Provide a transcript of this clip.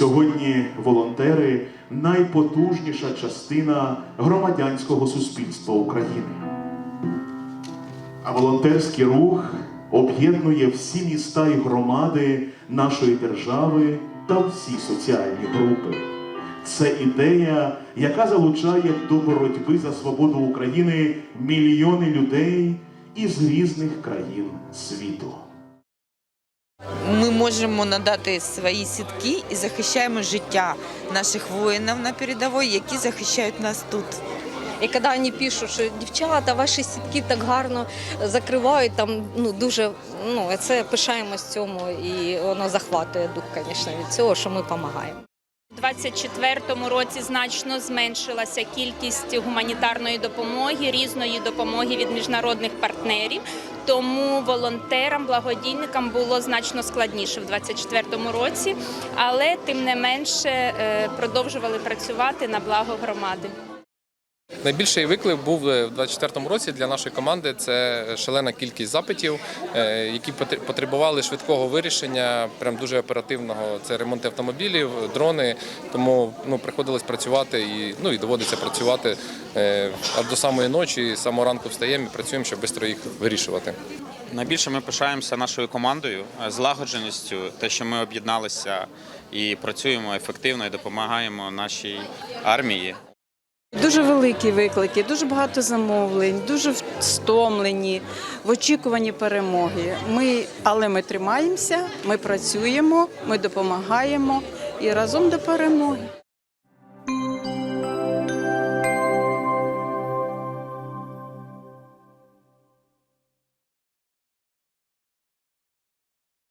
Сьогодні волонтери найпотужніша частина громадянського суспільства України. А волонтерський рух об'єднує всі міста і громади нашої держави та всі соціальні групи. Це ідея, яка залучає до боротьби за свободу України мільйони людей із різних країн світу. Можемо надати свої сітки і захищаємо життя наших воїнів на передовій, які захищають нас тут. І коли вони пишуть, що дівчата, ваші сітки так гарно закривають, там ну дуже ну це пишаємось цьому, і воно захватує дух, звісно, від цього, що ми допомагаємо. У 2024 році значно зменшилася кількість гуманітарної допомоги, різної допомоги від міжнародних партнерів. Тому волонтерам, благодійникам було значно складніше в 2024 році, але тим не менше е, продовжували працювати на благо громади. Найбільший виклик був е, в 2024 році для нашої команди. Це шалена кількість запитів, е, які потр- потребували швидкого вирішення, прям дуже оперативного. Це ремонт автомобілів, дрони. Тому ну приходилось працювати і ну і доводиться працювати е, аж до самої ночі, з самого ранку встаємо і працюємо, щоб швидко їх вирішувати. Найбільше ми пишаємося нашою командою, злагодженістю, те, що ми об'єдналися і працюємо ефективно і допомагаємо нашій армії. Дуже великі виклики, дуже багато замовлень, дуже стомлені, в очікуванні перемоги. Ми, але ми тримаємося, ми працюємо, ми допомагаємо і разом до перемоги.